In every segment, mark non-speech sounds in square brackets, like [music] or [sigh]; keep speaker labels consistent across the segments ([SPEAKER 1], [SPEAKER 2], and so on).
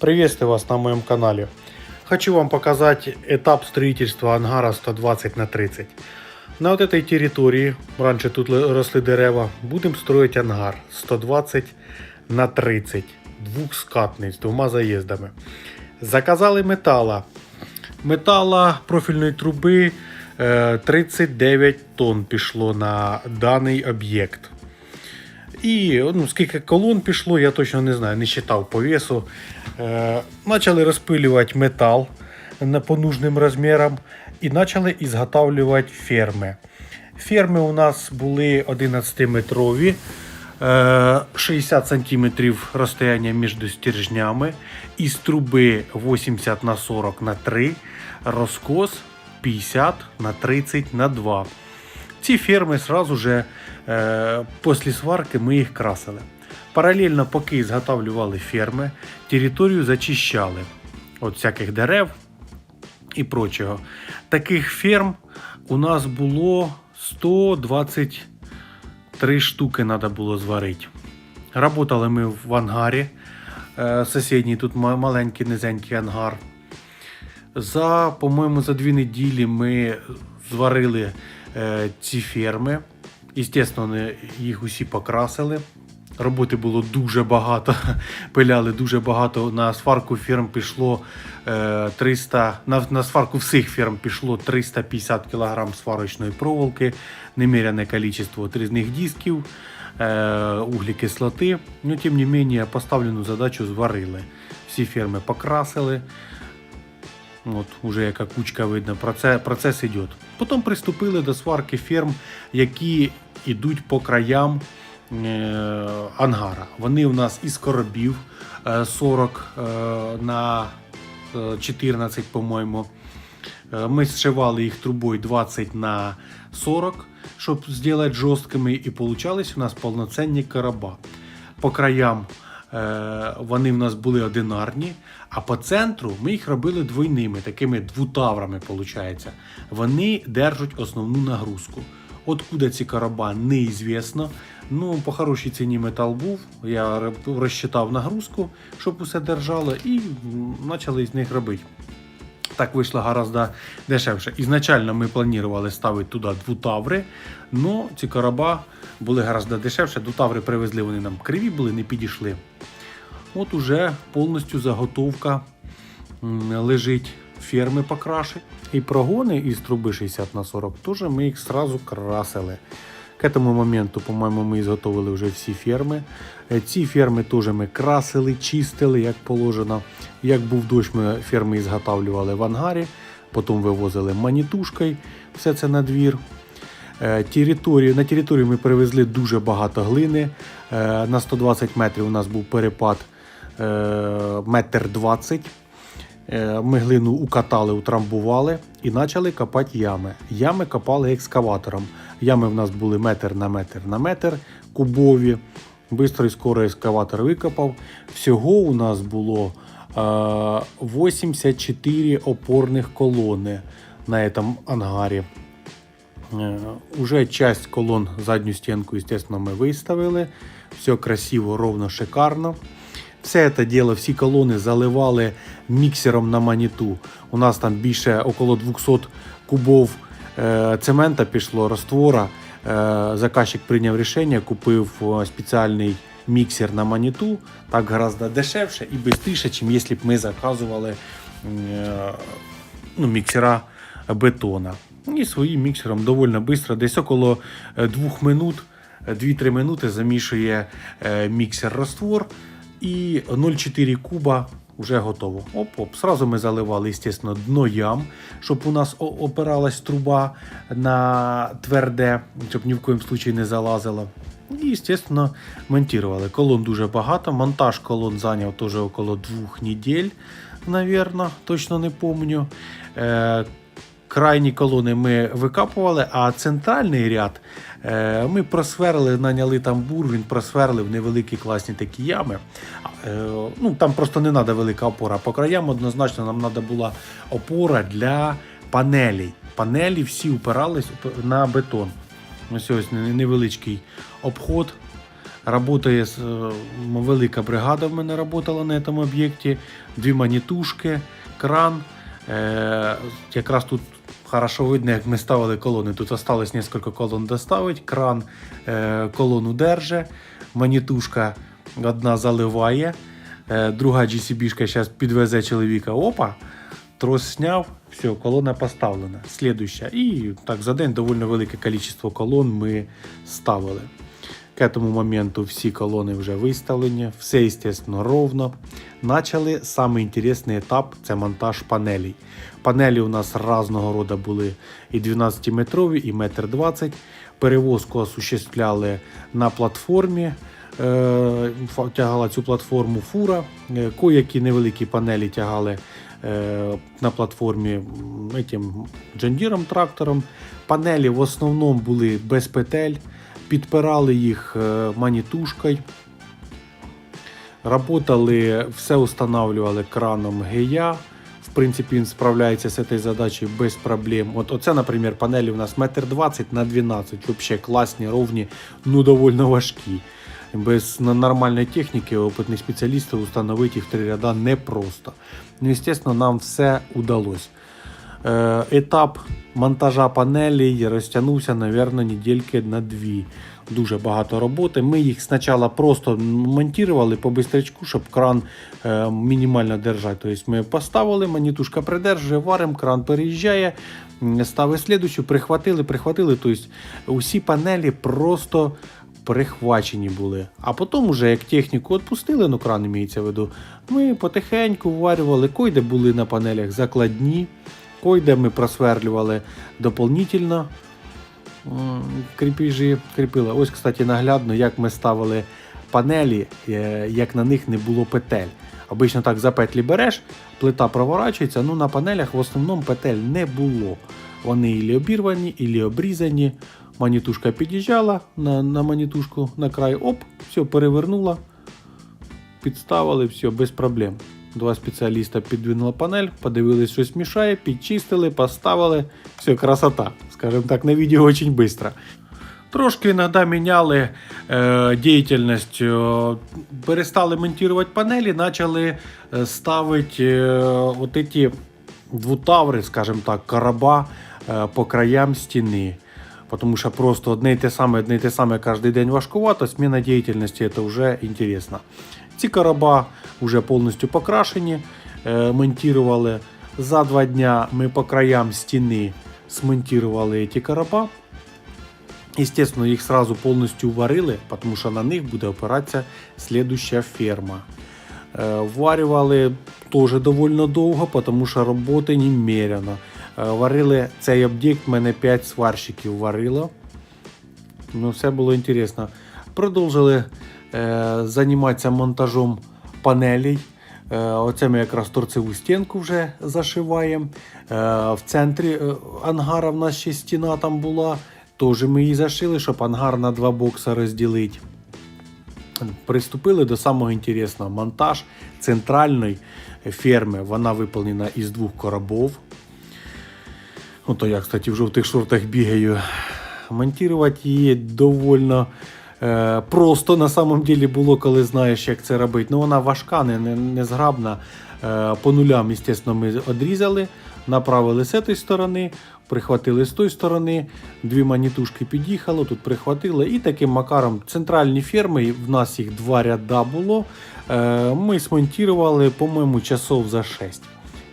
[SPEAKER 1] Приветствую вас на моем канале. Хочу вам показать этап строительства ангара 120 на 30. На вот этой территории, раньше тут л- росли дерева, будем строить ангар 120 на 30. Двухскатный, з двома заїздами. Заказали метала. Метала профільної труби е, 39 тонн пішло на даний об'єкт. І ну, скільки колон пішло, я точно не знаю, не считав по весу. Е, почали розпилювати метал по нужним розмірам і почали ізготавлювати ферми. Ферми у нас були 11-метрові, е, 60 см розстояння між стержнями, із труби 80 на 40 на 3, розкос 50 на 30 на 2. Ці ферми сразу же після сварки ми їх красили. Паралельно, поки зготавлювали ферми, територію зачищали від всяких дерев і прочого. Таких ферм у нас було 123 штуки треба було зварити. Работали ми в ангарі. Е, Сусідній тут маленький низенький ангар. За, по-моєму, за дві неділі ми зварили е, ці ферми. Вони їх усі покрасили. Роботи було дуже багато. [laughs] Пиляли дуже багато. На сварку ферм пішло е, 300, на, на сварку всіх ферм пішло 350 кг сварочної проволоки, неміряне кількість різних дисків, е, углекислоти. Ну, тим не менше, поставлену задачу зварили. Всі ферми покрасили. От, уже яка кучка видно, процес, процес. Потім приступили до сварки ферм, які йдуть по краям е, ангара. Вони у нас із коробів е, 40 е, на е, 14, по-моєму. Е, Ми зшивали їх трубою 20 на 40, щоб зробити жорсткими, і получались у нас повноцінні короба. По краям е, вони в нас були одинарні, а по центру ми їх робили двойними, такими двутаврами, виходить. Вони держать основну нагрузку. Откуда ці короба, неізвісно. Ну, по хорошій ціні метал був. Я розчитав нагрузку, щоб усе держало, і почали з них робити. Так вийшло гораздо дешевше. Ізначально ми планували ставити туди двутаври, але ці короба були гораздо дешевше. Двутаври привезли, вони нам криві були, не підійшли. От уже повністю заготовка лежить ферми покрашить. І прогони із труби 60 на 40 теж ми їх сразу красили. К этому моменту, по-моєму, ми зготовили вже всі ферми. Е, Ці ферми теж ми красили, чистили, як положено. Як був дощ, ми ферми ізготавлювали в ангарі, потім вивозили манітушкою все це на двір. Е, Територію, на територію ми привезли дуже багато глини. Е, На 120 метрів у нас був перепад метр 20. Е, Ми глину укатали, утрамбували і почали копати ями. Ями копали екскаватором. Ями в нас були метр на метр на метр кубові. Бистро і скоро екскаватор викопав. Всього у нас було е, 84 опорних колони на цьому ангарі. Е, Уже часть колон, задню стінку, естественно, ми виставили. Все красиво, ровно, шикарно. Все це діло, всі колони заливали міксером на маніту. У нас там більше около 200 кубов е, цемента пішло, раствора. Е, заказчик прийняв рішення, купив е, спеціальний міксер на маніту. Так гораздо дешевше і швидше, ніж якщо б ми заказували ну, міксера бетона. І своїм міксером доволі швидко, десь около 2 минут, 2-3 минути замішує міксер раствор і 0,4 куба вже готово. Оп-оп. Сразу ми заливали, естественно, дно ям, щоб у нас опиралась труба на тверде, щоб ні в коїм случаї не залазила. І, естественно, монтували. Колон дуже багато. Монтаж колон зайняв теж около двох неділь, наверное, точно не помню. Крайні колони ми викапували, а центральний ряд е, ми просверли, наняли там бур, він просверлив невеликі класні такі ями. Е, ну, там просто не треба велика опора. По краям однозначно нам треба була опора для панелей. Панелі всі упирались на бетон. Ось ось невеличкий обход Работає е, велика бригада в мене працювала на цьому об'єкті. Дві манітушки, кран. Якраз тут хорошо видно, як ми ставили колони. Тут осталось несколько колон доставить, Кран е, колону держить, манітушка одна заливає, е, друга GCB-шка зараз підвезе чоловіка. Опа, трос сняв, все, колона поставлена. Слідуща. І так за день доволі велике кількість колон ми ставили. К этому моменту всі колони вже виставлені, все, естественно, ровно. Начали самий інтересний етап це монтаж панелей. Панелі у нас різного роду були і 12-метрові, і 1,20 м. Перевозку осуществляли на платформі. е, Тягала цю платформу фура. Е, Коякі невеликі панелі тягали е, на платформі джандіром трактором. Панелі в основному були без петель підпирали їх е, манітушкою. Работали, все устанавливали краном ГЯ. В принципі, він справляється з цією задачею без проблем. От оце, наприклад, панелі у нас 1,20 на 12 Взагалі класні, ровні, ну доволі важкі. Без нормальної техніки опитних спеціалістів установити їх в три ряда непросто. Ну, звісно, нам все удалось. Е, Етап монтажа панелей розтягнувся, мабуть, недільки на дві. Дуже багато роботи. Ми їх спочатку просто монтували по бистрячку, щоб кран е, мінімально держати. Тобто ми поставили, манітушка придержує, варимо, кран переїжджає, ставить слідущу, прихватили, прихватили. Тобто усі панелі просто прихвачені були. А потім, уже як техніку відпустили, ну кран імеється в виду, ми потихеньку варювали, койде були на панелях закладні. Койде ми просверлювали дополнительно кріпежі, кріпили. Ось, кстати, наглядно, як ми ставили панелі, е, як на них не було петель. Обично так за петлі береш, плита проворачується, ну на панелях в основному петель не було. Вони ілі обірвані, ілі обрізані. Манітушка під'їжджала на, на манітушку на край, оп, все, перевернула, підставили, все, без проблем. Два спеціаліста підвинули панель, подивились, щось мішає, підчистили, поставили. Все, красота. Скажем так, на відео дуже швидко. Трошки іноді міняли е, діяльність, е, перестали монтувати панелі, почали е, ставити е, от ці двутаври, скажімо так, короба е, по краям стіни. Потому що просто одне і те саме, одне і те саме кожен день важкувато, зміна діяльності це вже інтересно. Ці короба вже повністю покрашені, е, монтували. За два дня ми по краям стіни смонтували ці короба. Естественно, їх сразу повністю варили, тому що на них буде опиратися слідуща ферма. Е, Варювали теж доволі довго, тому що роботи немерено. Е, Варили цей об'єкт, мене 5 сварщиків варило. Ну, все було інтересно. Продовжили займатися монтажом панелей. Е, оце ми якраз торцеву стінку вже зашиваємо. Е, в центрі е, ангара в нас ще стіна там була. Теж ми її зашили, щоб ангар на два бокси розділити. Приступили до самого інтересного. Монтаж центральної ферми. Вона виповнена із двох коробов. Ото я, кстати, в жовтих шортах бігаю. Монтувати її довольно е, просто на самом деле було, коли знаєш, як це робити. Ну вона важка, не, не, зграбна. Е, по нулям, звісно, ми відрізали, направили з цієї сторони, прихватили з тої сторони, дві манітушки під'їхало, тут прихватили. І таким макаром центральні ферми, в нас їх два ряда було. Е, ми смонтували, по-моєму, часов за 6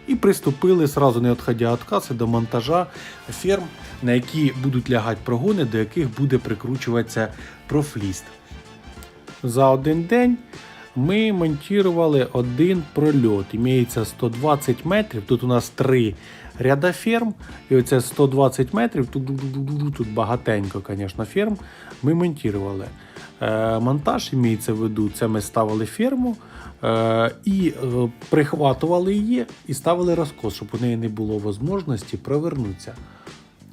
[SPEAKER 1] і приступили сразу не відходя від каси до монтажа ферм, на які будуть лягати прогони, до яких буде прикручуватися профліст. За один день ми монтували один прольот. Імеється 120 метрів. Тут у нас три ряда ферм. І оце 120 метрів. Тут, багатенько, звісно, ферм. Ми монтували. Е, монтаж імеється в виду, це ми ставили ферму е, і е, прихватували її і ставили розкос, щоб у неї не було можливості провернутися.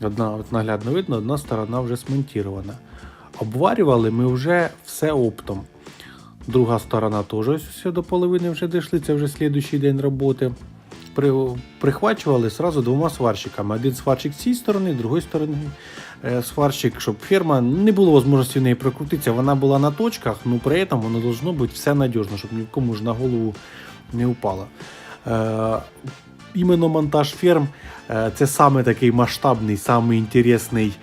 [SPEAKER 1] Одна от наглядно видно, одна сторона вже смонтована. Обварювали ми вже все оптом. Друга сторона теж ось до половини вже дійшли, це вже слідуючий день роботи. при, прихвачували сразу двома сварщиками. Один сварщик з цієї сторони, другої сторони е, сварщик, щоб ферма не було можливості в неї прокрутитися. Вона була на точках, але при цьому воно должно бути все надіжно, щоб ні в кому ж на голову не упало. Е, іменно монтаж ферм е, це саме такий масштабний, самий інтересний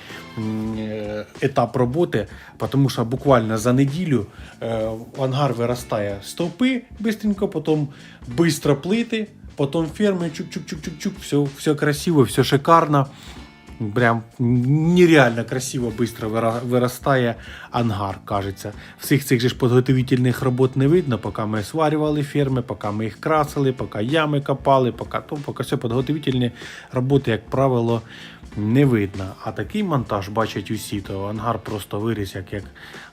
[SPEAKER 1] е, етап роботи, тому що буквально за неділю е, ангар виростає стовпи бистренько, потім бистро плити, потім ферми, чук-чук-чук-чук-чук, все, все красиво, все шикарно. Прям нереально красиво, быстро вира- виростає ангар, кажеться. Всіх цих же ж підготовительних робот не видно, поки ми сварювали ферми, поки ми їх красили, поки ями копали, поки то, поки все підготовительні роботи, як правило, не видно. А такий монтаж бачать усі, то ангар просто виріс, як, як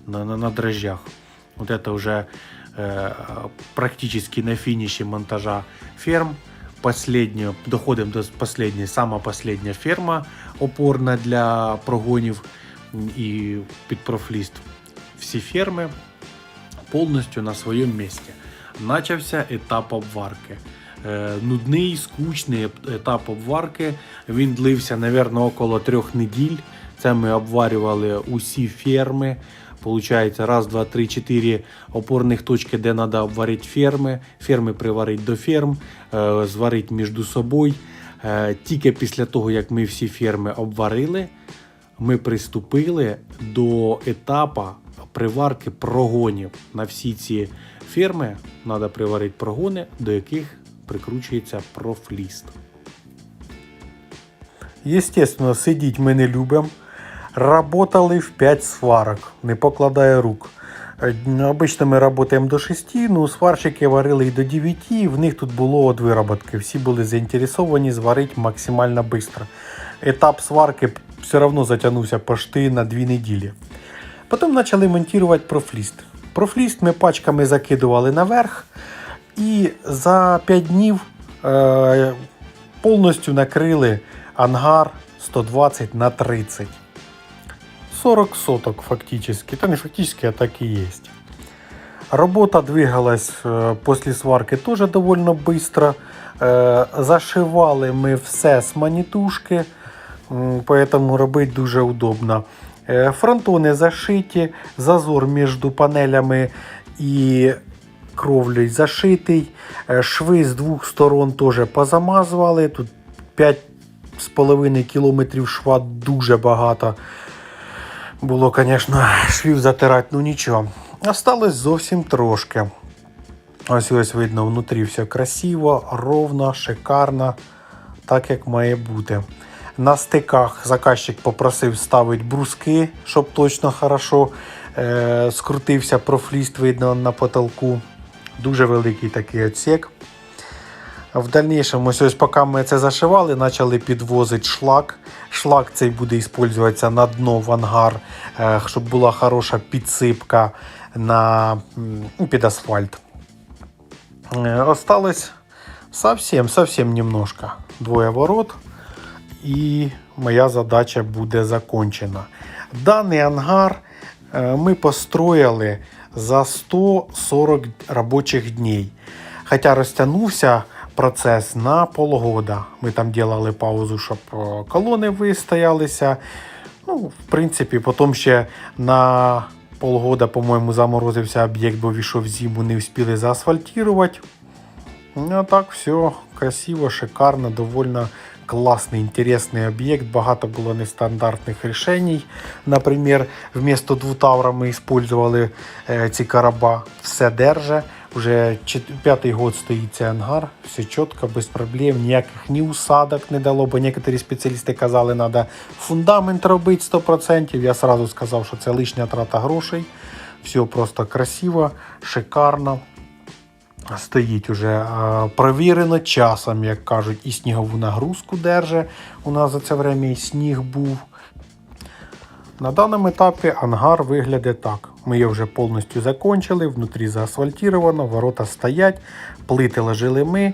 [SPEAKER 1] на, на, на дрожжах. Вот это уже э, практически на финиші монтажа ферм. Последнюю, доходимо до последньої, сама последня ферма опорна для прогонів і під профліст. Всі ферми повністю на своєму місці. Начався етап обварки. Е, нудний, скучний етап обварки. Він длився, мабуть, около трьох неділь. Це ми обварювали усі ферми. Получається, раз, два, три, чотири опорних точки, де треба обварити ферми. Ферми приварити до ферм, е, зварити між собою. Е, Тільки після того, як ми всі ферми обварили, ми приступили до етапу приварки прогонів. На всі ці ферми треба приварити прогони, до яких прикручується профліст. Естественно, сидіть ми не любимо. Работали в 5 сварок, не покладая рук. Е, Обично ми працюємо до 6, ну сварщики варили і до 9, в них тут було от вироботки. Всі були заінтересовані зварити максимально швидко. Етап сварки все одно затягнувся почти на 2 неділі. Потім почали монтувати профліст. Профліст ми пачками закидували наверх і за 5 днів е, повністю накрили ангар 120 на 30. 40 соток фактически. Та не фактически, а так и есть. Работа двигалась э, после сварки тоже довольно быстро. Э, Зашивали ми все з манітушки, м, поэтому робити дуже удобно. Е, Фронтони зашиті, зазор між панелями і кровлею зашитий. Е, Шви з двох сторон теж позамазували. Тут 5,5 кілометрів шва дуже багато. Було, звісно, швів затирати, ну нічого. Осталось зовсім трошки. Ось ось видно, внутрі все красиво, ровно, шикарно, так як має бути. На стиках заказчик попросив ставити бруски, щоб точно хорошо е- скрутився профліст, видно на потолку. Дуже великий такий отсек. В дальнейшем, ось ось поки ми це зашивали, почали підвозити шлак. Шлак цей буде використовуватися на дно в ангар, е, щоб була хороша підсипка на, під асфальт. Е, Осталось совсем, совсем немножко. Двоє ворот. І моя задача буде закончена. Даний ангар е, ми построїли за 140 робочих днів. Хоча розтягнувся процес на полгода. Ми там робили паузу, щоб е, колони вистоялися. Ну, в принципі, потім ще на полгода, по-моєму, заморозився об'єкт, бо війшов в зиму, не встигли заасфальтувати. Ну, а так, все красиво, шикарно, довольно классный, интересный объект. Багато було нестандартних рішень. Наприклад, вместо двутавра ми использовали е, ці короба. Все держа. Уже п'ятий год стоїть цей ангар, все чітко, без проблем, ніяких ні усадок не дало, бо некоторі спеціалісти казали, що треба фундамент робити 100%. Я сразу сказав, що це лишня трата грошей. Все просто красиво, шикарно стоїть уже провірено часом, як кажуть, і снігову нагрузку держи. У нас за це время і сніг був. На даному етапі ангар виглядає так. Ми його вже повністю закончили, внутрі заасфальтировано, ворота стоять, плити ложили ми,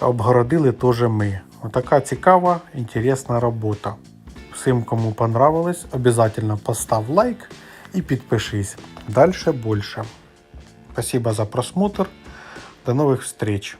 [SPEAKER 1] обгородили теж ми. Отака цікава, інтересна робота. Всім, кому понравилось, обязательно постав лайк і підпишись. Дальше більше. Спасибо за просмотр. До новых встреч!